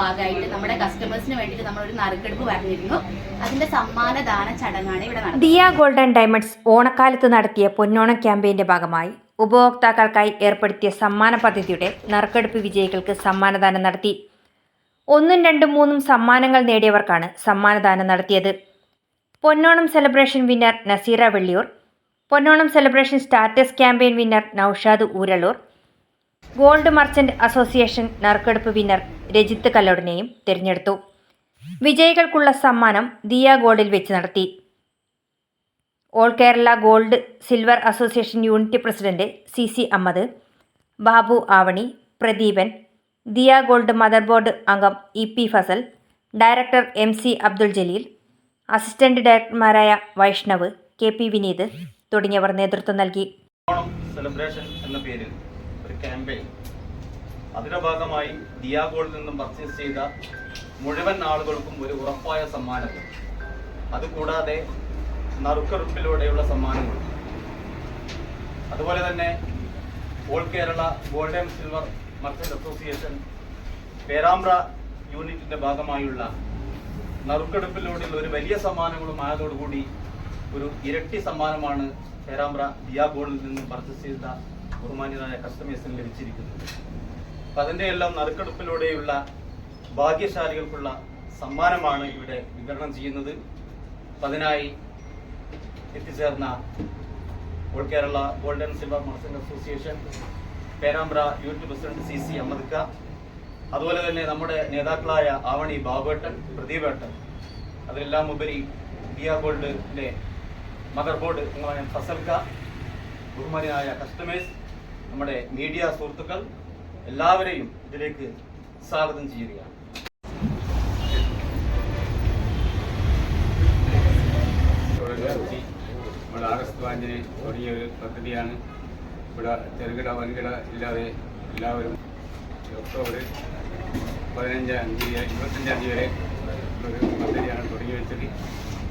ഭാഗമായിട്ട് നമ്മുടെ കസ്റ്റമേഴ്സിന് വേണ്ടിയിട്ട് നമ്മളൊരു നറുക്കെടുപ്പ് പറഞ്ഞിരുന്നു അതിന്റെ സമ്മാനദാന ചടങ്ങാണ് ഇവിടെ നടന്നത്. ദിയ ഗോൾഡൻ ഡയമണ്ട്സ് ഓണക്കാലത്ത് നടത്തിയ പൊന്നോണ ക്യാമ്പയിന്റെ ഭാഗമായി ഉപഭോക്താക്കൾക്കായി ഏർപ്പെടുത്തിയ സമ്മാന പദ്ധതിയുടെ നറുക്കെടുപ്പ് വിജയികൾക്ക് സമ്മാനദാനം നടത്തി. ഒന്നും രണ്ടും മൂന്നും സമ്മാനങ്ങൾ നേടിയവർക്കാണ് സമ്മാനദാനം നടത്തിയത്. Ponnonam celebration winner Nazeera Velliyur Ponnonam celebration status campaign winner Noushad Ooralur Gold Merchant Association നറുക്കെടുപ്പ് വിന്നർ രജിത്ത് കല്ലോടിനെയും തിരഞ്ഞെടുത്തു. വിജയികൾക്കുള്ള സമ്മാനം ദിയ ഗോൾഡിൽ വെച്ച് നടത്തി. All Kerala Gold Silver Association unit president C C Ahammed Babu Avani Pradeepan Diya Gold mother board അംഗം E P Fasal director M C Abdul Jaleel assistant ഡയറക്ടർമാരായ Vaishnav K P Vineeth തുടങ്ങിയവർ നേതൃത്വം നൽകി. സെലിബ്രേഷൻ എന്ന പേരിൽ ക്യാമ്പയിൻ അതിന്റെ ഭാഗമായി ദിയാഗോളിൽ നിന്നും പർച്ചേസ് ചെയ്ത മുഴുവൻ ആളുകൾക്കും ഒരു ഉറപ്പായ സമ്മാനം. അതുകൂടാതെ നറുക്കെടുപ്പിലൂടെയുള്ള സമ്മാനങ്ങൾ അതുപോലെ തന്നെ all Kerala gold and silver merchant association Perambra യൂണിറ്റിന്റെ ഭാഗമായുള്ള നറുക്കെടുപ്പിലൂടെയുള്ള ഒരു വലിയ സമ്മാനങ്ങളും ആയതോടുകൂടി ഒരു ഇരട്ടി സമ്മാനമാണ് പേരാമ്പ്ര ദിയാ ഗോൾഡിൽ നിന്നും പർച്ചേസ് ചെയ്ത ബഹുമാന്യരായ കസ്റ്റമേഴ്സിന് ലഭിച്ചിരിക്കുന്നത്. അപ്പം അതിന്റെ എല്ലാം നറുക്കെടുപ്പിലൂടെയുള്ള ഭാഗ്യശാലികൾക്കുള്ള സമ്മാനമാണ് ഇവിടെ വിതരണം ചെയ്യുന്നത്. അതിനായി എത്തിച്ചേർന്ന ഓൾ കേരള ഗോൾഡൻ സിൽവർ മത്സ്യ association Perambra unit president C C അമൃത്ക അതുപോലെ തന്നെ നമ്മുടെ നേതാക്കളായ ആവണി ബാബേട്ടൻ പ്രദീപേട്ടൻ അതിലെല്ലാം ഉപരി ദിയ ഗോൾഡിന്റെ മദർ ബോർഡ് അംഗമായ ഫസൽ ഖാ ബഹുമാനിയായ കസ്റ്റമേഴ്സ് നമ്മുടെ മീഡിയ സുഹൃത്തുക്കൾ എല്ലാവരെയും ഇതിലേക്ക് സ്വാഗതം ചെയ്യുകയാണ്. നമ്മുടെ തുടങ്ങിയ ഒരു പദ്ധതിയാണ്. ഇവിടെ ചെറുകിട വൻകിട ഇല്ലാതെ എല്ലാവരും ഒക്ടോബർ പതിനഞ്ചാം തീയതി ഇരുപത്തഞ്ചാം തീയതി വരെ ഒരു പദ്ധതിയാണ് തുടങ്ങി വെച്ചത്.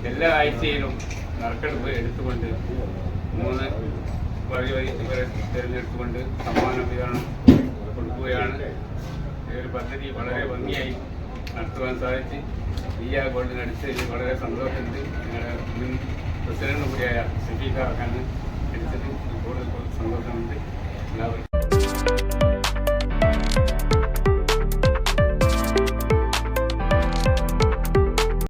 എല്ലാ ആഴ്ചയിലും നറുക്കെടുപ്പ് എടുത്തുകൊണ്ട് മൂന്ന് വഴി വഴി ഇവരെ തിരഞ്ഞെടുത്തുകൊണ്ട് സമ്മാന വിതരണം കൊടുക്കുകയാണ് ഈ ഒരു പദ്ധതി വളരെ ഭംഗിയായി നടത്തുവാൻ സാധിച്ച് ഈ ആ ഗോൾഡിനടുത്ത് വളരെ സന്തോഷമുണ്ട്. ഞങ്ങളുടെ മുൻ പ്രസിഡന്റ് കൂടിയായ ഷഫീഖ ഖാൻ എടുത്തത് കൂടുതൽ സന്തോഷമുണ്ട്. എല്ലാവർക്കും